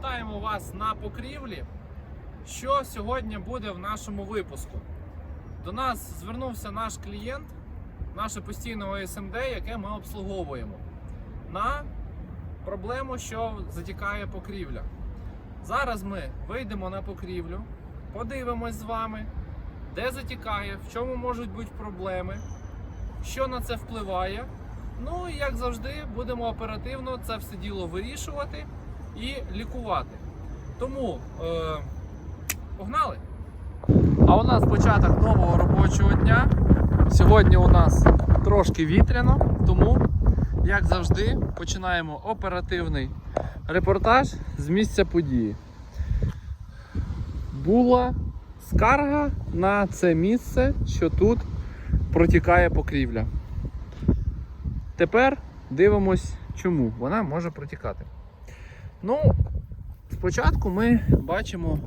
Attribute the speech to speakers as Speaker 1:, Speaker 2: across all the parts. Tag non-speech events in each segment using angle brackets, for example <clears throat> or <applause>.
Speaker 1: Вітаємо вас на покрівлі. Що сьогодні буде в нашому випуску? До нас звернувся наш клієнт, наше постійне ОСМД, яке ми обслуговуємо, на проблему, що затікає покрівля. Зараз ми вийдемо на покрівлю, подивимось з вами, де затікає, в чому можуть бути проблеми, що на це впливає. Ну і як завжди, будемо оперативно це все діло вирішувати і лікувати. Тому е, погнали! А у нас початок нового робочого дня. Сьогодні у нас трошки вітряно, тому, як завжди, починаємо оперативний репортаж з місця події. Була скарга на це місце, що тут протікає покрівля. Тепер дивимось, чому вона може протікати. Ну, спочатку ми бачимо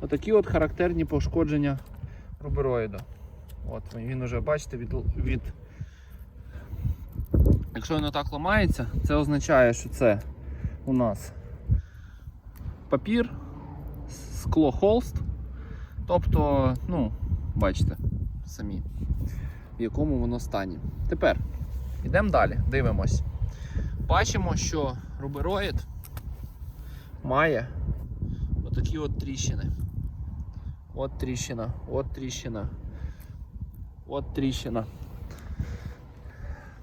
Speaker 1: отакі от характерні пошкодження рубероїда. От він вже, бачите, від, від. Якщо воно так ламається, це означає, що це у нас папір, скло холст. Тобто, ну, бачите самі, в якому воно стані. Тепер йдемо далі, дивимось. Бачимо, що рубероїд має отакі от тріщини. От тріщина, от тріщина, от тріщина.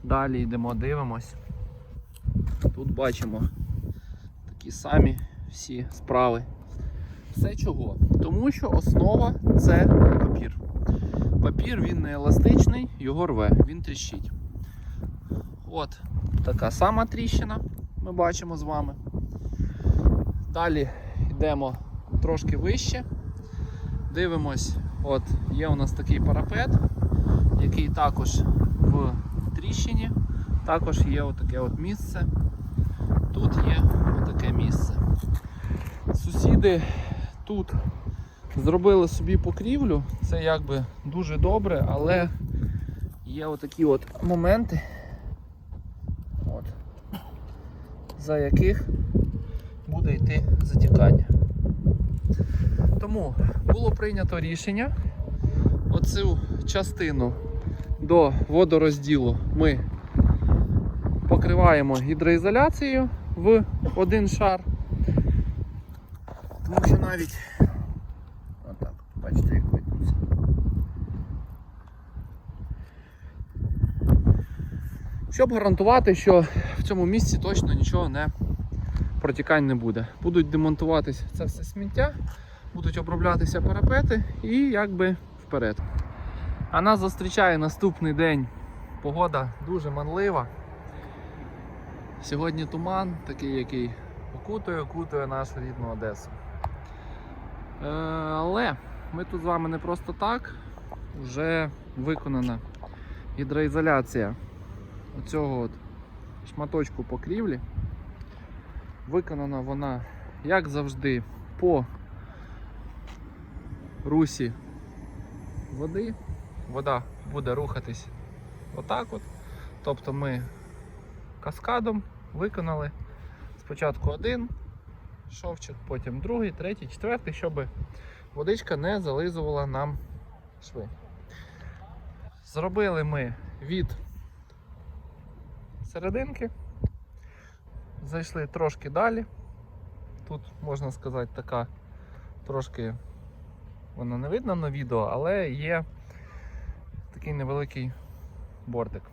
Speaker 1: Далі йдемо, дивимось. Тут бачимо такі самі всі справи. Все чого? Тому що основа це папір. Папір він не еластичний, його рве, він тріщить. От така сама тріщина ми бачимо з вами. Далі йдемо трошки вище. Дивимось, от є у нас такий парапет, який також в тріщині. Також є отаке от місце. Тут є отаке місце. Сусіди тут зробили собі покрівлю, це якби дуже добре, але є отакі от моменти, от, за яких буде йти затікання. Тому було прийнято рішення оцю частину до водорозділу ми покриваємо гідроізоляцією в один шар. Тому що навіть отак, бачите, як видніться. Щоб гарантувати, що в цьому місці точно нічого не протікань не буде. Будуть демонтуватися це все сміття, будуть оброблятися парапети і якби вперед. А нас зустрічає наступний день. Погода дуже манлива. Сьогодні туман, такий, який окутує, окутує нашу рідну Одесу. Е, але ми тут з вами не просто так. Вже виконана гідроізоляція оцього от шматочку покрівлі. Виконана вона, як завжди, по русі води. Вода буде рухатись отак от. Тобто ми каскадом виконали спочатку один шовчик, потім другий, третій, четвертий, щоб водичка не зализувала нам шви. Зробили ми від серединки, зайшли трошки далі. Тут, можна сказати, така трошки воно не видно на відео, але є такий невеликий бортик.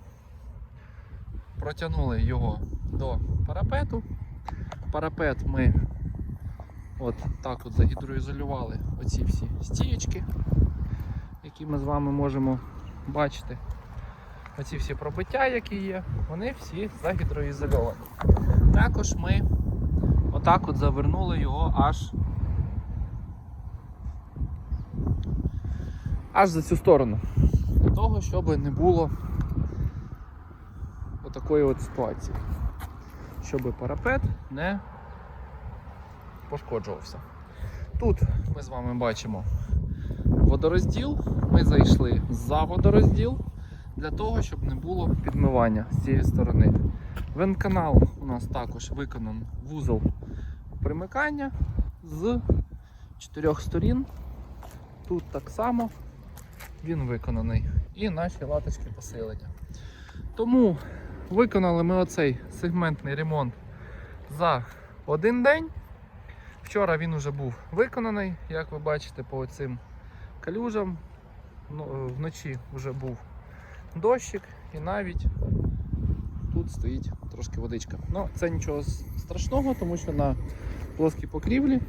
Speaker 1: Протягнули його до парапету. Парапет ми от так от загідроізолювали оці всі стієчки, які ми з вами можемо бачити. Оці всі пробиття, які є, вони всі загідроізольовані. Також ми отак от завернули його аж аж за цю сторону. Для того, щоб не було отакої от ситуації. Щоб парапет не пошкоджувався. Тут ми з вами бачимо водорозділ. Ми зайшли за водорозділ для того, щоб не було підмивання з цієї сторони. Вентканал у нас також виконаний вузол примикання з чотирьох сторін. Тут так само він виконаний. І наші латочки посилення. Тому виконали ми оцей сегментний ремонт за один день. Вчора він вже був виконаний, як ви бачите, по цим калюжам. Ну, е, Вночі вже був дощик і навіть тут стоїть трошки водичка. Ну, це нічого страшного, тому що на плоскій покрівлі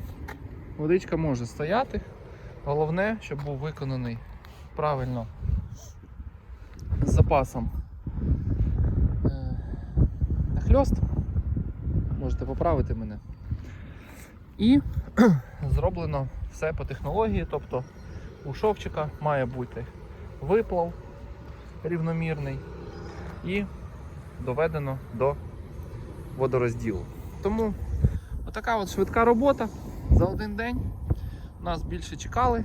Speaker 1: водичка може стояти. Головне, щоб був виконаний правильно з запасом е, нахльост. Можете поправити мене. І <clears throat> зроблено все по технології, тобто у шовчика має бути виплав рівномірний і доведено до водорозділу. Тому отака от швидка робота за один день. Нас більше чекали,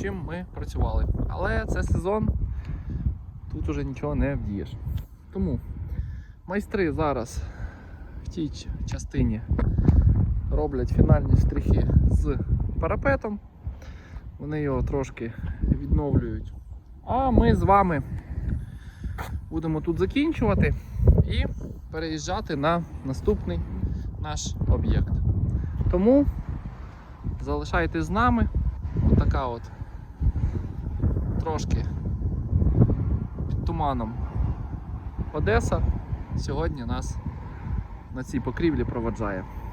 Speaker 1: чим ми працювали. Але це сезон, тут уже нічого не вдієш. Тому майстри зараз в тій частині роблять фінальні штрихи з парапетом. Вони його трошки відновлюють. А ми з вами будемо тут закінчувати і переїжджати на наступний наш об'єкт. Тому залишайтесь з нами. Отака от трошки під туманом Одеса сьогодні нас на цій покрівлі проводжає.